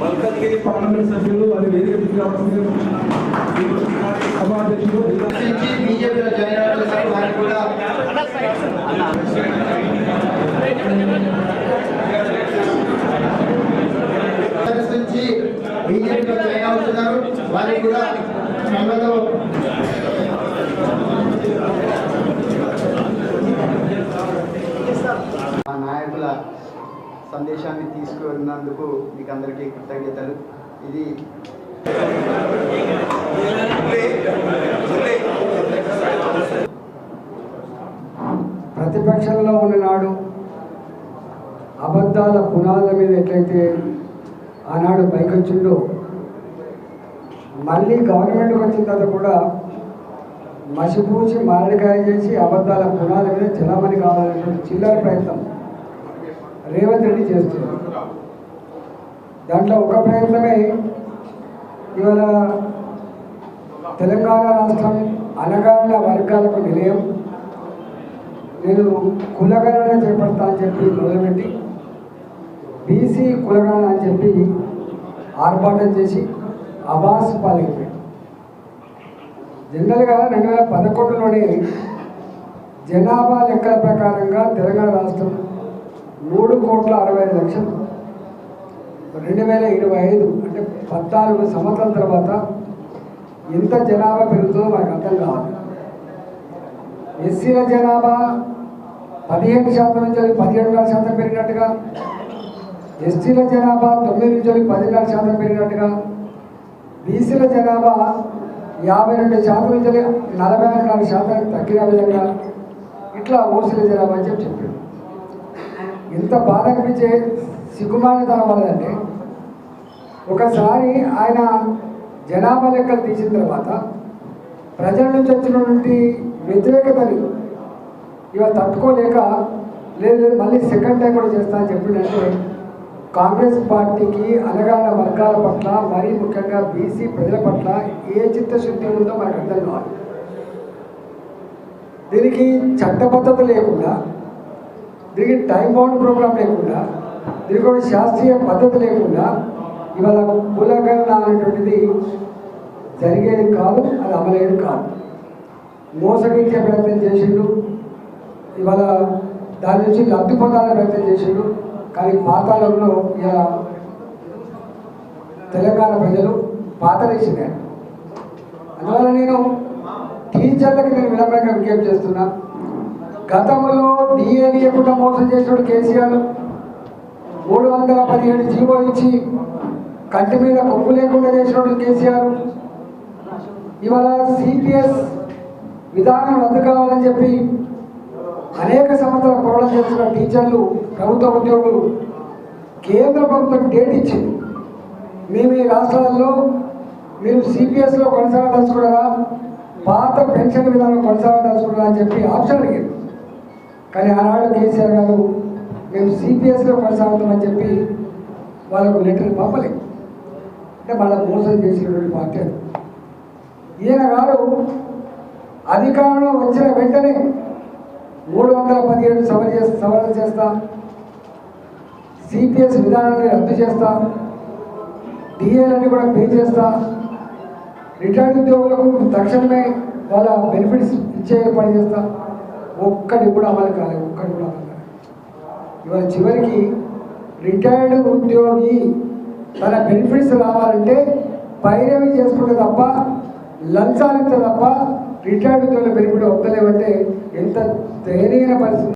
Malkajgiri parliament సభ్యులు వారి వేదిక దిగి రావాల్సిందిగా సభాధ్యక్షులు బీజేపీలో జాయిన్ అవ్వడం వారికి కూడా కాంగ్రెస్ బీజేపీలో జాయిన్ అవుతున్నారు వారికి కూడా స్వాగతం సందేశాన్ని తీసుకువెళ్ళినందుకు మీకు అందరికీ కృతజ్ఞతలు. ఇది ప్రతిపక్షంలో ఉన్ననాడు అబద్ధాల పునాదుల మీద ఎట్లయితే ఆనాడు పైకొచ్చిండో మళ్ళీ గవర్నమెంట్కి వచ్చిన తర్వాత కూడా మసిపూసి మారడికాయ చేసి అబద్ధాల పునాదుల మీద చలామణి కావాలనేటువంటి చిల్లర ప్రయత్నం రేవంత్ రెడ్డి చేస్తున్నారు. దాంట్లో ఒక ప్రయత్నమే ఇవాళ తెలంగాణ రాష్ట్రం అనగాన వర్గాలకు నిలయం నేను కులగణన చేపడతా అని చెప్పి మొదలుపెట్టి బీసీ కులగణన అని చెప్పి ఆర్భాటం చేసి అబాస్ పాలైపోయాడు. జనరల్గా రెండు వేల పదకొండులోనే జనాభా లెక్కల ప్రకారంగా తెలంగాణ రాష్ట్రం మూడు కోట్ల అరవై ఐదు లక్షలు. రెండు వేల ఇరవై ఐదు అంటే పద్నాలుగు సంవత్సరాల తర్వాత ఎంత జనాభా పెరుగుతుందో మనకు అర్థం కావాలి ఎస్సీల జనాభా పదిహేను శాతం నుంచి పదిహేడున్నర శాతం పెరిగినట్టుగా ఎస్టీల జనాభా తొమ్మిది నుంచి పదిన్నర శాతం పెరిగినట్టుగా బీసీల జనాభా యాభై రెండు శాతం నుంచి నలభై నాలుగు శాతం తగ్గిన విధంగా ఇట్లా ఓసీల జనాభా అని చెప్పి చెప్పాడు ఎంత బాధ అనిపించే సిగ్గుమానితనం వల్లదంటే ఒకసారి ఆయన జనాభా లెక్కలు తీసిన తర్వాత ప్రజల నుంచి వచ్చినటువంటి వ్యతిరేకతలు ఇవాళ తట్టుకోలేక లేదు లేదు, మళ్ళీ సెకండ్ టైం కూడా చేస్తా అని చెప్పిందంటే కాంగ్రెస్ పార్టీకి అనగాన వర్గాల పట్ల మరీ ముఖ్యంగా బీసీ ప్రజల పట్ల ఏ చిత్తశుద్ధి ఉందో మనకు అర్థం కావాలి. దీనికి చట్టబద్ధత లేకుండా దీనికి టైం బౌండ్ ప్రోగ్రామ్ లేకుండా దీనికి ఒక శాస్త్రీయ పద్ధతి లేకుండా ఇవాళ కులగణన అనేటువంటిది జరిగేది కాదు అది అమలయ్యేది కాదు. మోసగించే ప్రయత్నం చేసిండు. ఇవాళ దాని నుంచి లబ్ధి పొందాలని ప్రయత్నం చేసిండు. కానీ పాతాళంలో ఇలా తెలంగాణ ప్రజలు పాతలేసినారు అందువల్ల నేను టీచర్లకు నేను వినమ్రంగా విజ్ఞప్తి చేస్తున్నా. గతంలో డిఏ ఇవ్వకుండా మోసం చేసినప్పుడు కేసీఆర్ మూడు వందల పదిహేడు జీవో ఇచ్చి కంటి మీద కొమ్ము లేకుండా చేసినప్పుడు కేసీఆర్ ఇవాళ సిపిఎస్ విధానం రద్దు కావాలని చెప్పి అనేక సంవత్సరాల పోరాటం చేస్తున్న టీచర్లు ప్రభుత్వ ఉద్యోగులు కేంద్ర ప్రభుత్వం డేట్ ఇచ్చింది. మేము ఈ రాష్ట్రాలలో మీరు సిపిఎస్లో కొనసాగదలుచుకున్నారా? పాత పెన్షన్ విధానం కొనసాగదలుచుకున్నారా అని చెప్పి ఆప్షన్ అడిగింది. కానీ ఆనాడు కేసీఆర్ గారు మేము సిపిఎస్లో కొనసాగుతామని చెప్పి వాళ్ళకు లెటర్ పంపలేదు అంటే వాళ్ళ మోసం చేసినటువంటి పార్టీ అది. ఈయన గారు అధికారంలో వచ్చిన వెంటనే మూడు వందల పదిహేడు సవరణ చేస్తా సవరణ చేస్తా సిపిఎస్ విధానాన్ని రద్దు చేస్తా డిఏలన్నీ కూడా పే చేస్తా రిటైర్డ్ ఉద్యోగులకు తక్షణమే వాళ్ళ బెనిఫిట్స్ ఇచ్చే పని చేస్తా. ఒక్కటి కూడా అమలు కాలేదు ఒక్కటి కూడా అమలు కాలేదు. ఇవాళ చివరికి రిటైర్డ్ ఉద్యోగి తన బెనిఫిట్స్ రావాలంటే పైరవి చేసుకుంటే తప్ప లంచాలు ఇస్తే తప్ప రిటైర్డ్ ఉద్యోగుల బెనిఫిట్ వద్దలేవంటే ఎంత దయనీయ పరిస్థితి.